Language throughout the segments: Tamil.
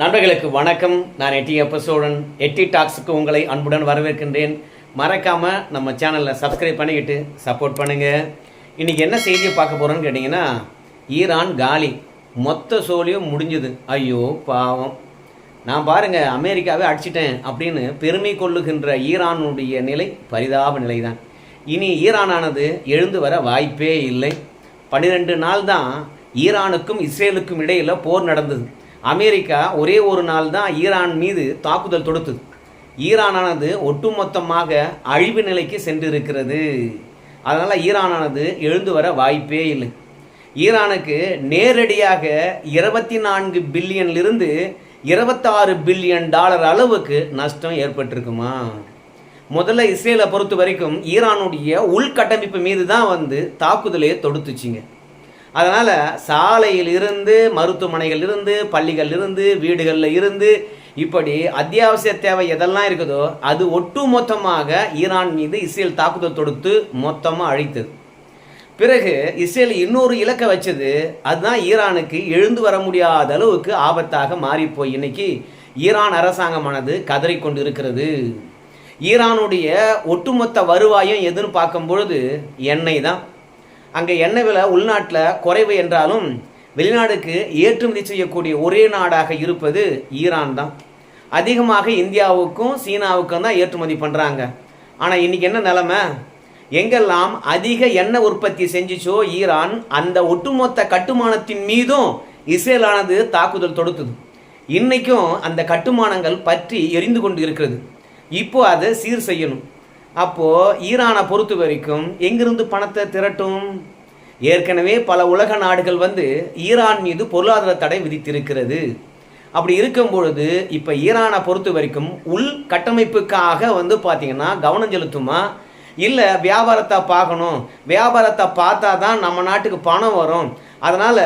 நண்பர்களுக்கு வணக்கம். நான் எட்டி எபிசோடன் எட்டி டாக்ஸுக்கு உங்களை அன்புடன் வரவேற்கின்றேன். மறக்காமல் நம்ம சேனலில் சப்ஸ்கிரைப் பண்ணிக்கிட்டு சப்போர்ட் பண்ணுங்கள் இன்றைக்கி என்ன செய்தியை பார்க்க போகிறோன்னு கேட்டிங்கன்னா ஈரான் காலி. மொத்த சோழியும் முடிஞ்சுது. ஐயோ பாவம். நான் பாருங்கள் அமெரிக்காவே அடிச்சிட்டேன் அப்படின்னு பெருமை கொள்ளுகின்ற ஈரானுடைய நிலை பரிதாப நிலை தான் இனி ஈரானானது எழுந்து வர வாய்ப்பே இல்லை. பன்னிரெண்டு நாள் தான் ஈரானுக்கும் இஸ்ரேலுக்கும் இடையில் போர் நடந்தது. அமெரிக்கா ஒரே ஒரு நாள் தான் ஈரான் மீது தாக்குதல் தொடுத்தது. ஈரானானது ஒட்டுமொத்தமாக அழிவு நிலைக்கு சென்றிருக்கிறது. அதனால் ஈரானானது எழுந்து வர வாய்ப்பே இல்லை. ஈரானுக்கு நேரடியாக இருபத்தி நான்கு பில்லியன்லிருந்து இருபத்தாறு பில்லியன் டாலர் அளவுக்கு நஷ்டம் ஏற்பட்டிருக்குமா? முதல்ல இஸ்ரேலை பொறுத்த வரைக்கும் ஈரானுடைய உள்கட்டமைப்பு மீது தான் வந்து தாக்குதலே தொடுத்துச்சிங்க. அதனால் சாலையில் இருந்து மருத்துவமனைகள் இருந்து பள்ளிகள் இருந்து வீடுகளில் இருந்து இப்படி அத்தியாவசிய தேவை எதெல்லாம் இருக்குதோ அது ஒட்டு மொத்தமாக ஈரான் மீது இஸ்ரேல் தாக்குதல் தொடுத்து மொத்தமாக அழித்தது பிறகு இஸ்ரேல் இன்னொரு இலக்கை வச்சது அதுதான் ஈரானுக்கு எழுந்து வர முடியாத அளவுக்கு ஆபத்தாக மாறிப்போய் இன்னைக்கு ஈரான் அரசாங்கமானது கதறிக்கொண்டு இருக்கிறது ஈரானுடைய ஒட்டுமொத்த வருவாயம் எதுன்னு பார்க்கும் பொழுது எண்ணெய் தான். அங்கே எண்ணெய் விலை? உள்நாட்டில் குறைவு என்றாலும் வெளிநாடுக்கு ஏற்றுமதி செய்யக்கூடிய ஒரே நாடாக இருப்பது ஈரான் தான். அதிகமாக இந்தியாவுக்கும் சீனாவுக்கும் தான் ஏற்றுமதி பண்ணுறாங்க ஆனால் இன்னைக்கு என்ன நிலமை? எங்கெல்லாம் அதிக எண்ணெய் உற்பத்தி செஞ்சுச்சோ ஈரான் அந்த ஒட்டுமொத்த கட்டுமானத்தின் மீதும் இஸ்ரேலானது தாக்குதல் தொடுத்தது. இன்றைக்கும் அந்த கட்டுமானங்கள் பற்றி எரிந்து கொண்டு இருக்கிறது. இப்போ அதை சீர் செய்யணும். அப்போ ஈரானை பொறுத்த வரைக்கும் எங்கிருந்து பணத்தை திரட்டும்? ஏற்கனவே பல உலக நாடுகள் வந்து ஈரான் மீது பொருளாதார தடை விதித்திருக்கிறது. அப்படி இருக்கும் பொழுது இப்போ ஈரானை பொறுத்த வரைக்கும் உள் கட்டமைப்புக்காக வந்து பார்த்தீங்கன்னா கவனம் செலுத்துமா? இல்லை வியாபாரத்தை பார்க்கணும். வியாபாரத்தை பார்த்தா தான் நம்ம நாட்டுக்கு பணம் வரும். அதனால்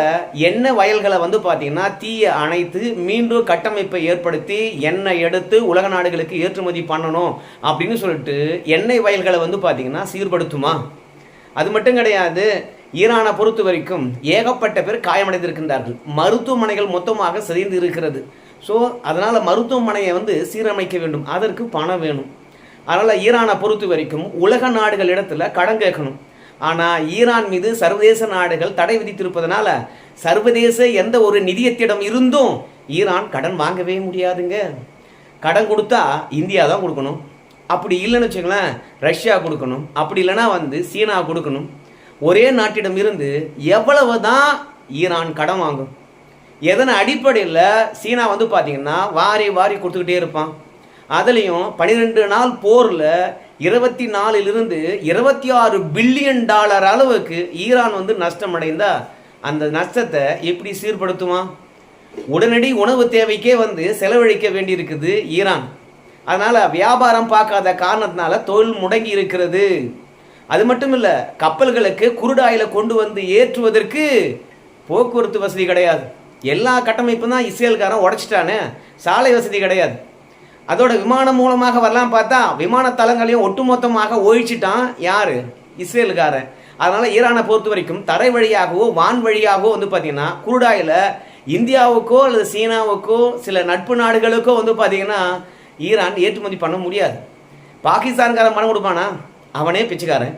எண்ணெய் வயல்களை வந்து பார்த்திங்கன்னா தீயை அணைத்து மீண்டும் கட்டமைப்பை ஏற்படுத்தி எண்ணெய் எடுத்து உலக நாடுகளுக்கு ஏற்றுமதி பண்ணணும் அப்படின்னு சொல்லிட்டு எண்ணெய் வயல்களை வந்து பார்த்திங்கன்னா சீர்படுத்துமா? அது மட்டும் கிடையாது. ஈரானை பொறுத்த வரைக்கும் ஏகப்பட்ட பேர் காயமடைந்திருக்கின்றார்கள். மருத்துவமனைகள் மொத்தமாக சிதைந்து இருக்கிறது. ஸோ அதனால் மருத்துவமனையை வந்து சீரமைக்க வேண்டும். அதற்கு பணம் வேணும். அதனால் ஈரானை பொறுத்த வரைக்கும் உலக நாடுகள் இடத்துல கடன் கேட்கணும். ஆனால் ஈரான் மீது சர்வதேச நாடுகள் தடை விதித்திருப்பதனால சர்வதேச எந்த ஒரு நிதியத்திடம் இருந்தும் ஈரான் கடன் வாங்கவே முடியாதுங்க. கடன் கொடுத்தா இந்தியா தான் கொடுக்கணும். அப்படி இல்லைன்னு வச்சுங்களேன் ரஷ்யா கொடுக்கணும். அப்படி இல்லைன்னா வந்து சீனா கொடுக்கணும். ஒரே நாட்டிடம் இருந்து எவ்வளவு தான் ஈரான் கடன் வாங்கும். எதன் அடிப்படையில் சீனா வந்து பார்த்தீங்கன்னா வாரி வாரி கொடுத்துக்கிட்டே இருப்பான். அதுலேயும் பனிரெண்டு நாள் போரில் இருபத்தி நாலுலேருந்து இருபத்தி ஆறு பில்லியன் டாலர் அளவுக்கு ஈரான் வந்து நஷ்டம் அடைந்தா அந்த நஷ்டத்தை எப்படி சீர்படுத்துவான் உடனடி உணவு தேவைக்கே வந்து செலவழிக்க வேண்டியிருக்குது ஈரான். அதனால் வியாபாரம் பார்க்காத காரணத்தினால தொழில் முடங்கி இருக்கிறது. அது மட்டும் இல்லை கப்பல்களுக்கு குருடாயில் கொண்டு வந்து ஏற்றுவதற்கு போக்குவரத்து வசதி கிடையாது. எல்லா கட்டமைப்பும் தான் இஸ்ரேல்காரன் உடைச்சிட்டானே. சாலை வசதி கிடையாது. அதோட விமானம் மூலமாக வரலாம் பார்த்தா விமான தளங்களையும் ஒட்டுமொத்தமாக ஒழிச்சிட்டான் யார்? இஸ்ரேலுக்காரன். அதனால் ஈரானை பொறுத்த வரைக்கும் தரை வழியாகவோ வான் வழியாகவோ வந்து பார்த்தீங்கன்னா குருடாயில் இந்தியாவுக்கோ அல்லது சீனாவுக்கோ சில நட்பு நாடுகளுக்கோ வந்து பார்த்தீங்கன்னா ஈரான் ஏற்றுமதி பண்ண முடியாது. பாகிஸ்தான்காரன் பணம் கொடுப்பானா? அவனே பிச்சைக்காரன்.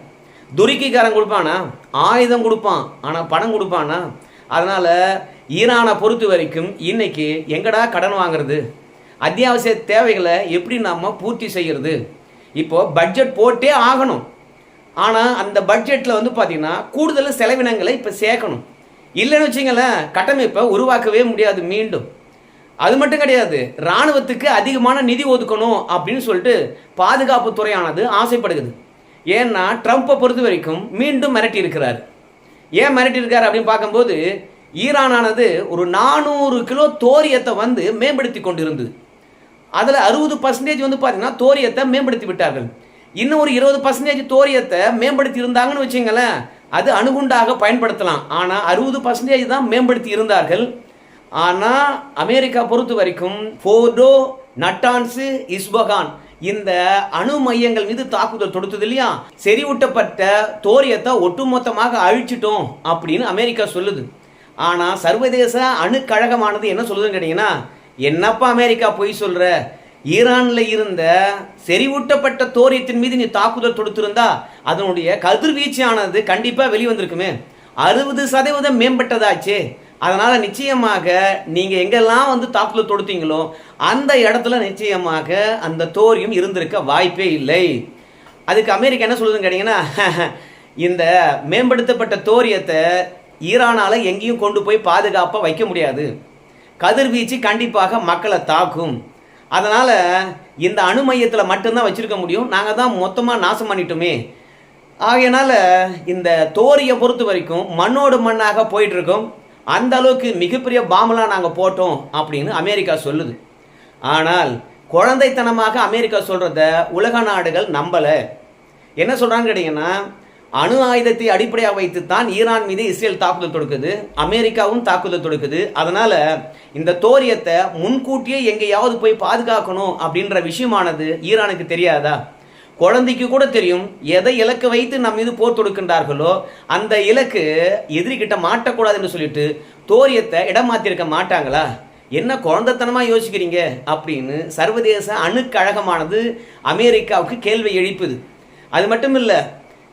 துருக்கிக்காரன் கொடுப்பானா? ஆயுதம் கொடுப்பான். ஆனால் பணம் கொடுப்பானா? அதனால் ஈரானை பொறுத்த வரைக்கும் இன்னைக்கு எங்கடா கடன் வாங்குறது? அத்தியாவசிய தேவைகளை எப்படி நம்ம பூர்த்தி செய்கிறது இப்போது பட்ஜெட் போட்டே ஆகணும். ஆனால் அந்த பட்ஜெட்டில் வந்து பார்த்திங்கன்னா கூடுதல் செலவினங்களை இப்போ சேர்க்கணும். இல்லைன்னு வச்சிங்களேன் கட்டமைப்பை உருவாக்கவே முடியாது மீண்டும். அது மட்டும் கிடையாது இராணுவத்துக்கு அதிகமான நிதி ஒதுக்கணும் அப்படின்னு சொல்லிட்டு பாதுகாப்பு துறையானது ஆசைப்படுகிறது. ஏன்னா ட்ரம்ப்பை பொறுத்த வரைக்கும் மீண்டும் மிரட்டி இருக்கிறார். ஏன் மிரட்டி இருக்கார் அப்படின்னு பார்க்கும்போது ஈரானானது ஒரு நானூறு கிலோ தோரியத்தை வந்து மேம்படுத்தி கொண்டிருந்தது. அதில் அறுபது பர்சன்டேஜ் வந்து பார்த்தீங்கன்னா தோரியத்தை மேம்படுத்தி விட்டார்கள். இன்னும் ஒரு இருபது பர்சன்டேஜ் தோரியத்தை மேம்படுத்தி இருந்தாங்கன்னு வச்சுங்களேன் அது அணுகுண்டாக பயன்படுத்தலாம். ஆனால் அறுபது பர்சன்டேஜ் தான் மேம்படுத்தி இருந்தார்கள். ஆனால் அமெரிக்கா பொறுத்த வரைக்கும் ஃபோர்டோ நட்டான்ஸு இஸ்பகான் இந்த அணு மையங்கள் மீது தாக்குதல் தொடுத்தது இல்லையா? செறிவூட்டப்பட்ட தோரியத்தை ஒட்டுமொத்தமாக அழிச்சிட்டோம் அப்படின்னு அமெரிக்கா சொல்லுது. ஆனால் சர்வதேச அணுக்கழகமானது என்ன சொல்லுதுன்னு கேட்டிங்கன்னா என்னப்பா அமெரிக்கா பொய் சொல்ற? ஈரானில் இருந்த செறிவூட்டப்பட்ட தோரியத்தின் மீது நீ தாக்குதல் தொடுத்திருந்தா அதனுடைய கதிர்வீச்சானது கண்டிப்பாக வெளிவந்திருக்குமே. அறுபது சதவீதம் மேம்பட்டதாச்சே. அதனால் நிச்சயமாக நீங்கள் எங்கெல்லாம் வந்து தாக்குதல் தொடுத்தீங்களோ அந்த இடத்துல நிச்சயமாக அந்த தோரியம் இருந்திருக்க வாய்ப்பே இல்லை. அதுக்கு அமெரிக்கா என்ன சொல்லுதுன்னு கேட்டீங்கன்னா இந்த மேம்படுத்தப்பட்ட தோரியத்தை ஈரானால எங்கேயும் கொண்டு போய் பாதுகாப்பாக வைக்க முடியாது. கதிர்வீச்சு கண்டிப்பாக மக்களை தாக்கும். அதனால் இந்த அணு மையத்தில் மட்டும்தான் வச்சுருக்க முடியும். நாங்கள் தான் மொத்தமாக நாசம் பண்ணிட்டோமே. ஆகையினால் இந்த தோரியை பொறுத்த வரைக்கும் மண்ணோடு மண்ணாக போயிட்டுருக்கோம். அந்த அளவுக்கு மிகப்பெரிய பாம்பெலாம் நாங்கள் போட்டோம் அப்படின்னு அமெரிக்கா சொல்லுது. ஆனால் குழந்தைத்தனமாக அமெரிக்கா சொல்கிறத உலக நாடுகள் நம்பலை. என்ன சொல்கிறாங்க கேட்டிங்கன்னா அணு ஆயுதத்தை அடிப்படையாக வைத்து தான் ஈரான் மீது இஸ்ரேல் தாக்குதல் தொடுக்குது அமெரிக்காவும் தாக்குதல் தொடுக்குது. அதனால இந்த தோரியத்தை முன்கூட்டியே எங்கேயாவது போய் பாதுகாக்கணும் அப்படின்ற விஷயமானது ஈரானுக்கு தெரியாதா? குழந்தைக்கு கூட தெரியும் எதை இலக்கு வைத்து நம் மீது போர் தொடுக்கின்றார்களோ அந்த இலக்கு எதிரிகிட்ட மாட்டக்கூடாதுன்னு சொல்லிட்டு தோரியத்தை இடம் மாட்டாங்களா? என்ன குழந்தைத்தனமாக யோசிக்கிறீங்க? அப்படின்னு சர்வதேச அணுக்கழகமானது அமெரிக்காவுக்கு கேள்வி எழுப்புது அது மட்டும் இல்லை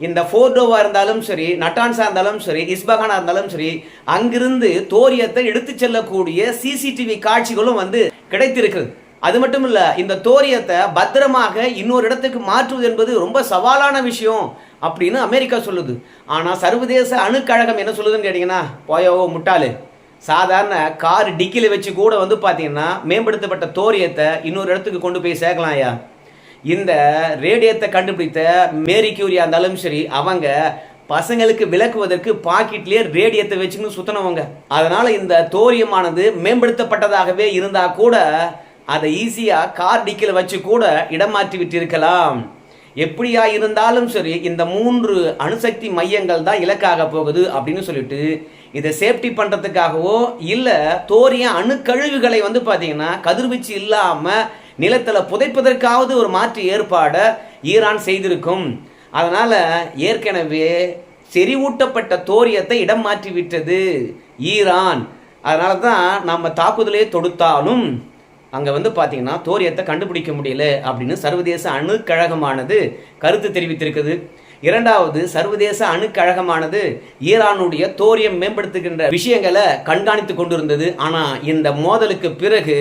இந்த ஃபோர்டோவாக இருந்தாலும் சரி நட்டான்ஸாக இருந்தாலும் சரி இஸ்பகானா இருந்தாலும் சரி அங்கிருந்து தோரியத்தை எடுத்து செல்லக்கூடிய சிசிடிவி காட்சிகளும் வந்து கிடைத்திருக்கிறது. அது மட்டும் இல்ல இந்த தோரியத்தை பத்திரமாக இன்னொரு இடத்துக்கு மாற்றுவது என்பது ரொம்ப சவாலான விஷயம் அப்படின்னு அமெரிக்கா சொல்லுது. ஆனால் சர்வதேச அணுக்கழகம் என்ன சொல்லுதுன்னு கேட்டீங்கன்னா போயோ முட்டாளு. சாதாரண கார் டிக்கில வச்சு கூட வந்து பார்த்தீங்கன்னா மேம்படுத்தப்பட்ட தோரியத்தை இன்னொரு இடத்துக்கு கொண்டு போய் சேர்க்கலாம் ஐயா. இந்த ரேடியத்தை கண்டுபிடித்த மேரி கியூரியா இருந்தாலும் சரி அவங்க பசங்களுக்கு விளக்குவதற்கு பாக்கெட்லயே ரேடியத்தை வச்சுக்கணும் சுத்தனவங்க அதனால இந்த தோரியமானது மேம்படுத்தப்பட்டதாகவே இருந்தா கூட அதை ஈஸியா கார் டிக்கில் வச்சு கூட இடமாற்றி விட்டிருக்கலாம். எப்படியா இருந்தாலும் சரி இந்த மூன்று அணுசக்தி மையங்கள் தான் இலக்காக போகுது அப்படின்னு சொல்லிட்டு இதை சேஃப்டி பண்ணுறதுக்காகவோ இல்லை தோரிய அணுக்கழிவுகளை வந்து பார்த்தீங்கன்னா கதிர்வீச்சு இல்லாமல் நிலத்தில் புதைப்பதற்காவது ஒரு மாற்று ஏற்பாடை ஈரான் செய்திருக்கும். அதனால் ஏற்கனவே செறிவூட்டப்பட்ட தோரியத்தை இடம் மாற்றி விட்டது ஈரான். அதனால தான் நம்ம தாக்குதலே தொடுத்தாலும் அங்கே வந்து பார்த்தீங்கன்னா தோரியத்தை கண்டுபிடிக்க முடியல அப்படின்னு சர்வதேச அணுக்கழகமானது கருத்து தெரிவித்திருக்குது. இரண்டாவது சர்வதேச அணுக்கழகமானது ஈரானுடைய தோரியம் மேம்படுத்துகின்ற விஷயங்களை கண்காணித்து கொண்டிருந்தது. ஆனால் இந்த மோதலுக்கு பிறகு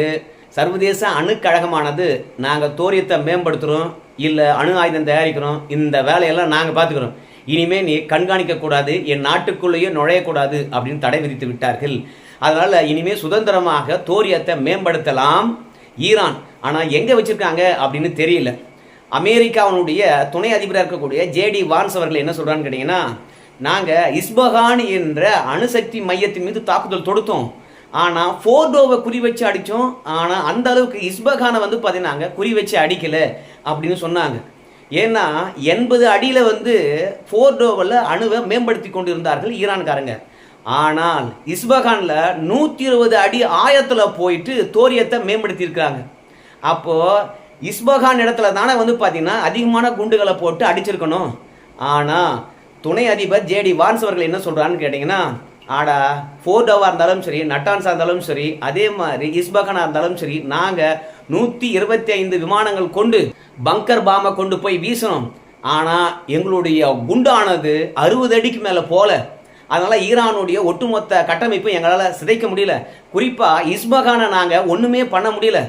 சர்வதேச அணுக்கழகமானது நாங்கள் தோரியத்தை மேம்படுத்துகிறோம் இல்லை அணு ஆயுதம் தயாரிக்கிறோம் இந்த வேலையெல்லாம் நாங்கள் பார்த்துக்கிறோம் இனிமே நீ கண்காணிக்கக்கூடாது என் நாட்டுக்குள்ளேயே நுழையக்கூடாது அப்படின்னு தடை விதித்து விட்டார்கள். அதனால் இனிமே சுதந்திரமாக தோரியத்தை மேம்படுத்தலாம். ஈரான் ஆனால் எங்கே வச்சுருக்காங்க அப்படின்னு தெரியல. அமெரிக்காவினுடைய துணை அதிபராக இருக்கக்கூடிய ஜேடி வான்ஸ் அவர்கள் என்ன சொல்கிறான்னு கேட்டிங்கன்னா நாங்கள் இஸ்பகான் என்ற அணுசக்தி மையத்தின் மீது தாக்குதல் தொடுத்தோம். ஆனால் ஃபோர்டோவை குறி வச்சு அடித்தோம் ஆனால் அந்த அளவுக்கு இஸ்பகானை வந்து பார்த்தீங்கன்னாங்க குறி வச்சு அடிக்கல அப்படின்னு சொன்னாங்க. ஏன்னா எண்பது அடியில் வந்து ஃபோர்டோவில் அணுவை மேம்படுத்தி கொண்டு இருந்தார்கள் ஈரான்காரங்க. ஆனால் இஸ்பகானில் நூற்றி இருபது அடி ஆயத்தில் போயிட்டு தோரியத்தை மேம்படுத்தியிருக்காங்க அப்போது இஸ்பகான் இடத்துல தானே வந்து பார்த்திங்கன்னா அதிகமான குண்டுகளை போட்டு அடிச்சிருக்கணும். ஆனால் துணை அதிபர் ஜேடி வான்ஸ் அவர்கள் என்ன சொல்கிறான்னு கேட்டிங்கன்னா ஆடா ஃபோர்டோவாக இருந்தாலும் சரி நட்டான்ஸாக இருந்தாலும் சரி அதே மாதிரி இஸ்பகனா இருந்தாலும் சரி நாங்கள் நூற்றி இருபத்தி ஐந்து விமானங்கள் கொண்டு பங்கர் பாமை கொண்டு போய் வீசணும் ஆனால் எங்களுடைய குண்டானது அறுபது அடிக்கு மேலே போல. அதனால் ஈரானுடைய ஒட்டுமொத்த கட்டமைப்பு எங்களால் சிதைக்க முடியல. குறிப்பாக இஸ்பகானை நாங்கள் ஒன்றுமே பண்ண முடியல.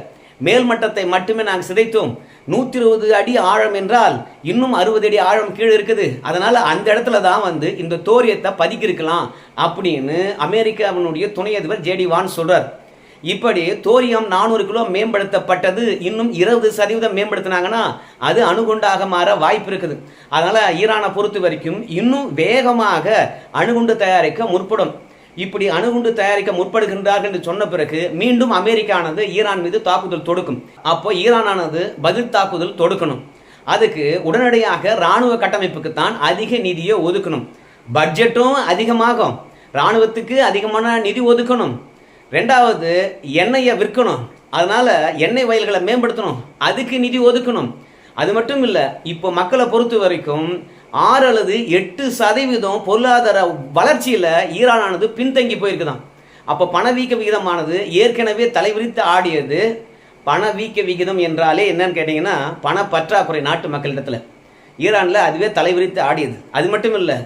மேல்மட்டத்தை மட்டுமே நாங்கள் சிதைத்தோம். நூற்றி இருபது அடி ஆழம் என்றால் இன்னும் அறுபது அடி ஆழம் கீழே இருக்குது. அதனால் அந்த இடத்துல தான் வந்து இந்த தோரியத்தை பதுக்கியிருக்கலாம் அப்படின்னு அமெரிக்காவினுடைய துணை அதிபர் ஜேடி வான் சொல்கிறார் இப்படி தோரியம் நானூறு கிலோ மேம்படுத்தப்பட்டது இன்னும் இருபது சதவீதம் மேம்படுத்தினாங்கன்னா அது அணுகுண்டாக மாற வாய்ப்பு இருக்குது. அதனால் ஈரானை பொறுத்த வரைக்கும் இன்னும் வேகமாக அணுகுண்டு தயாரிக்க முற்படும். இப்படி அணுகுண்டு தயாரிக்க முற்படுகின்றார்கள் என்று சொன்ன பிறகு மீண்டும் அமெரிக்கானது ஈரான் மீது தாக்குதல் தொடுக்கும். அப்போ ஈரானானது பதில் தாக்குதல் தொடுக்கணும். அதுக்கு உடனடியாக ராணுவ கட்டமைப்புக்கு தான் அதிக நிதியை ஒதுக்கணும். பட்ஜெட்டும் அதிகமாகும். ராணுவத்துக்கு அதிகமான நிதி ஒதுக்கணும். ரெண்டாவது எண்ணெயை விற்கணும். அதனால எண்ணெய் வயல்களை மேம்படுத்தணும். அதுக்கு நிதி ஒதுக்கணும். அது மட்டும் இல்லை இப்போ மக்களை பொறுத்த வரைக்கும் ஆறு அல்லது எட்டு சதவீதம் பொருளாதார வளர்ச்சியில் ஈரானானது பின்தங்கி போயிருக்குதான் அப்போ பணவீக்க விகிதமானது ஏற்கனவே தலைவிரித்து ஆடியது. பணவீக்க விகிதம் என்றாலே என்னன்னு கேட்டிங்கன்னா பண பற்றாக்குறை நாட்டு மக்களிடத்தில். ஈரானில் அதுவே தலைவிரித்து ஆடியது. அது மட்டும் இல்லை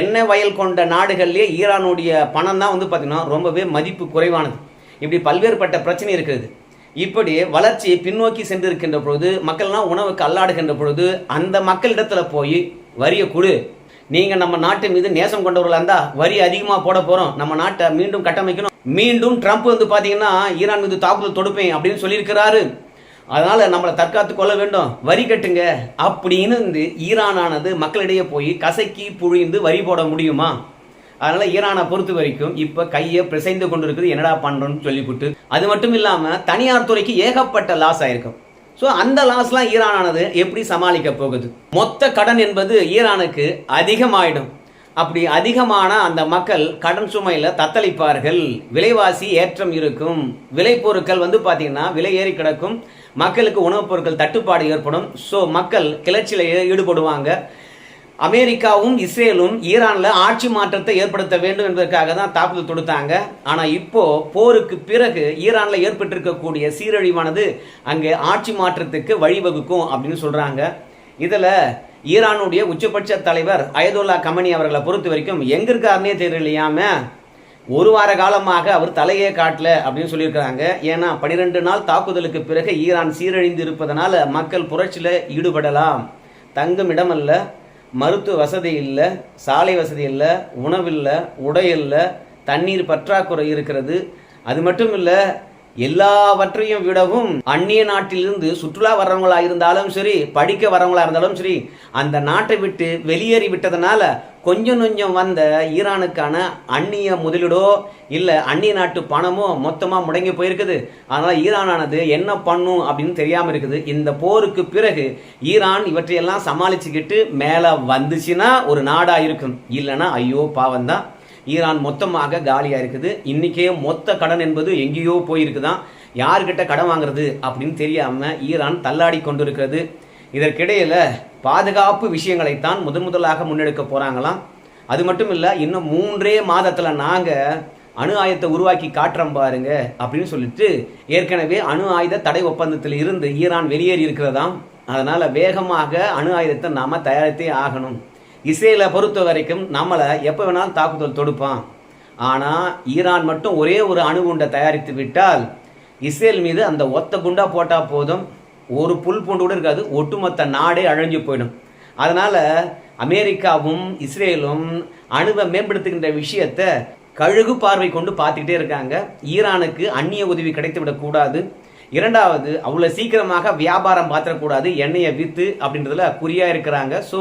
எண்ணெய் வயல் கொண்ட நாடுகள்லேயே ஈரானுடைய பணம் தான் வந்து பார்த்திங்கன்னா ரொம்பவே மதிப்பு குறைவானது. இப்படி பல்வேறுபட்ட பிரச்சனை இருக்குது இப்படி வளர்ச்சி பின்னோக்கி சென்று இருக்கின்ற பொழுது மக்கள்லாம் உணவுக்கு அல்லாடுகின்ற பொழுது அந்த மக்களிடத்துல போய் வரியை கொடு. நீங்க நம்ம நாட்டு மீது நேசம் கொண்டவர்களா இருந்தா வரி அதிகமா போட போறோம். நம்ம நாட்டை மீண்டும் கட்டமைக்கணும். மீண்டும் ட்ரம்ப் வந்து பாத்தீங்கன்னா ஈரான் மீது தாக்குதல் தொடுப்பேன் அப்படின்னு சொல்லியிருக்கிறாரு. அதனால நம்மளை தற்காத்து கொள்ள வேண்டும். வரி கட்டுங்க. அப்படின்னு ஈரானானது மக்களிடையே போய் கசக்கி புழிந்து வரி போட முடியுமா? அதனால ஈரானை பொறுத்த வரைக்கும் இப்ப கையை பிசைந்து கொண்டு இருக்குது என்னடா பண்றோம்னு சொல்லிவிட்டு அது மட்டும் இல்லாம தனியார் துறைக்கு ஏகப்பட்ட லாஸ் ஆயிருக்கும் ஸோ அந்த லாஸ்லாம் ஈரானானது எப்படி சமாளிக்க போகுது? மொத்த கடன் என்பது ஈரானுக்கு அதிகமாயிடும். அப்படி அதிகமான அந்த மக்கள் கடன் சுமையில் தத்தளிப்பார்கள். விலைவாசி ஏற்றம் இருக்கும். விளைபொருட்கள் வந்து பார்த்திங்கன்னா விலை ஏறி கிடக்கும். மக்களுக்கு உணவுப் பொருட்கள் தட்டுப்பாடு ஏற்படும். ஸோ மக்கள் கிளர்ச்சியில் ஈடுபடுவாங்க. அமெரிக்காவும் இஸ்ரேலும் ஈரானில் ஆட்சி மாற்றத்தை ஏற்படுத்த வேண்டும் என்பதற்காக தான் தாக்குதல் தொடுத்தாங்க. ஆனால் இப்போ போருக்கு பிறகு ஈரானில் ஏற்பட்டிருக்கக்கூடிய சீரழிவானது அங்கே ஆட்சி மாற்றத்துக்கு வழிவகுக்கும் அப்படின்னு சொல்கிறாங்க இதில் ஈரானுடைய உச்சபட்ச தலைவர் அயதுல்லா கமனி அவர்களை பொறுத்த வரைக்கும் எங்க இருக்காருன்னே தெரியலையாம ஒரு வார காலமாக அவர் தலையே காட்டல அப்படின்னு சொல்லியிருக்கிறாங்க ஏன்னா பனிரெண்டு நாள் தாக்குதலுக்கு பிறகு ஈரான் சீரழிந்து இருப்பதனால மக்கள் புரட்சியில் ஈடுபடலாம். தங்கும் இடமல்ல மருத்துவ வசதி இல்லை சாலை வசதி இல்லை உணவில்லை உடை இல்லை தண்ணீர் பற்றாக்குறை இருக்கிறது. அது மட்டும் இல்லை எல்லாவற்றையும் விடவும் அந்நிய நாட்டிலிருந்து சுற்றுலா வர்றவங்களா இருந்தாலும் சரி படிக்க வரவங்களா இருந்தாலும் சரி அந்த நாட்டை விட்டு வெளியேறி விட்டதனால கொஞ்சம் கொஞ்சம் வந்த ஈரானுக்கான அந்நிய முதலீடோ இல்லை அந்நிய நாட்டு பணமோ மொத்தமாக முடங்கி போயிருக்குது. அதனால் ஈரானானது என்ன பண்ணும் அப்படின்னு தெரியாமல் இருக்குது. இந்த போருக்கு பிறகு ஈரான் இவற்றையெல்லாம் சமாளிச்சுக்கிட்டு மேலே வந்துச்சுன்னா ஒரு நாடாக இருக்கும். இல்லைன்னா ஐயோ பாவம் தான் ஈரான் மொத்தமாக காலியாக இருக்குது. இன்றைக்கே மொத்த கடன் என்பது எங்கேயோ போயிருக்குதான். யார்கிட்ட கடன் வாங்குறது அப்படின்னு தெரியாமல் ஈரான் தள்ளாடி கொண்டிருக்கிறது. இதற்கிடையில் பாதுகாப்பு விஷயங்களைத்தான் முதன் முதலாக முன்னெடுக்க போகிறாங்களாம் அது மட்டும் இல்லை இன்னும் மூன்றே மாதத்தில் நாங்கள் அணு ஆயுதத்தை உருவாக்கி காட்டுறோம் பாருங்க அப்படின்னு சொல்லிட்டு ஏற்கனவே அணு ஆயுத தடை ஒப்பந்தத்தில் இருந்து ஈரான் வெளியேறி இருக்கிறதாம். அதனால் வேகமாக அணு ஆயுதத்தை நாம் தயாரித்தே ஆகணும். இஸ்ரேலை பொறுத்த வரைக்கும் நம்மளை எப்போ வேணாலும் தாக்குதல் தொடுப்பான் ஆனால் ஈரான் மட்டும் ஒரே ஒரு அணுகுண்டை தயாரித்து விட்டால் இஸ்ரேல் மீது அந்த ஒத்த குண்டா போட்டால் போதும். ஒரு புல் பூண்டு கூட இருக்காது. ஒட்டுமொத்த நாடே அழிஞ்சு போயிடும். அதனால் அமெரிக்காவும் இஸ்ரேலும் அணுவை மேம்படுத்துகின்ற விஷயத்தை கழுகு பார்வை கொண்டு பார்த்துக்கிட்டே இருக்காங்க. ஈரானுக்கு அந்நிய உதவி கிடைத்து விடக்கூடாது இரண்டாவது அவ்வளோ சீக்கிரமாக வியாபாரம் பார்த்துடக்கூடாது எண்ணெயை விற்று அப்படின்றதுல குறியாக இருக்கிறாங்க. ஸோ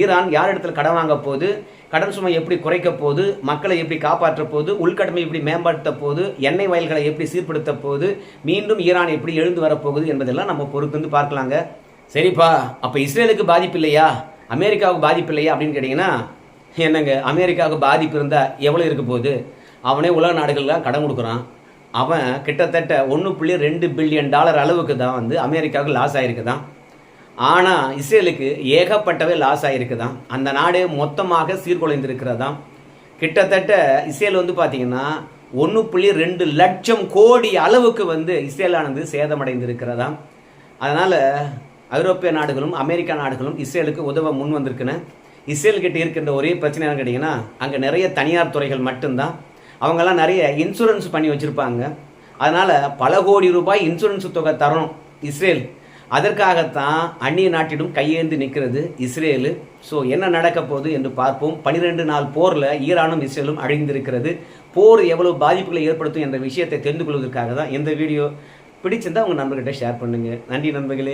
ஈரான் யார் இடத்துல கடன் வாங்க போகுது? கடன் சுமை எப்படி குறைக்க போது மக்களை எப்படி காப்பாற்ற போது உள்கட்டமை எப்படி மேம்படுத்த போது எண்ணெய் வயல்களை எப்படி சீர்படுத்த போது மீண்டும் ஈரான் எப்படி எழுந்து வரப்போகுது என்பதெல்லாம் நம்ம பொறுத்து வந்து பார்க்கலாங்க. சரிப்பா அப்போ இஸ்ரேலுக்கு பாதிப்பு இல்லையா? அமெரிக்காவுக்கு பாதிப்பு இல்லையா அப்படின்னு கேட்டிங்கன்னா என்னங்க அமெரிக்காவுக்கு பாதிப்பு இருந்தால் எவ்வளோ இருக்க போகுது? அவனே உலக நாடுகள்லாம் கடன் கொடுக்குறான். அவன் கிட்டத்தட்ட ஒன்று புள்ளி ரெண்டு பில்லியன் டாலர் அளவுக்கு தான் வந்து அமெரிக்காவுக்கு லாஸ் ஆகிருக்கு தான் ஆனால் இஸ்ரேலுக்கு ஏகப்பட்டவே லாஸ் ஆகிருக்குதான் அந்த நாடு மொத்தமாக சீர்குலைந்திருக்கிறதாம். கிட்டத்தட்ட இஸ்ரேல் வந்து பார்த்தீங்கன்னா ஒன்று புள்ளி ரெண்டு லட்சம் கோடி அளவுக்கு வந்து இஸ்ரேலானது சேதமடைந்திருக்கிறதா அதனால் ஐரோப்பிய நாடுகளும் அமெரிக்கா நாடுகளும் இஸ்ரேலுக்கு உதவ முன் வந்திருக்குன்னு இஸ்ரேல்கிட்ட இருக்கின்ற ஒரே பிரச்சனை என்னன்னு கேட்டிங்கன்னா அங்கே நிறைய தனியார் துறைகள் மட்டும்தான். அவங்கெல்லாம் நிறைய இன்சூரன்ஸ் பண்ணி வச்சுருப்பாங்க. அதனால் பல கோடி ரூபாய் இன்சூரன்ஸ் தொகை தரணும் இஸ்ரேல். அதற்காகத்தான் அந்நிய நாட்டிடம் கையேந்து நிற்கிறது இஸ்ரேலு. ஸோ என்ன நடக்க போகுது என்று பார்ப்போம். பனிரெண்டு நாள் போரில் ஈரானும் இஸ்ரேலும் அழிந்திருக்கிறது. போர் எவ்வளவு பாதிப்புகளை ஏற்படுத்தும் என்ற விஷயத்தை தெரிந்து கொள்வதற்காக தான் இந்த வீடியோ பிடிச்சிருந்தா உங்கள் நண்பர்கிட்ட ஷேர் பண்ணுங்கள் நன்றி நண்பர்களே.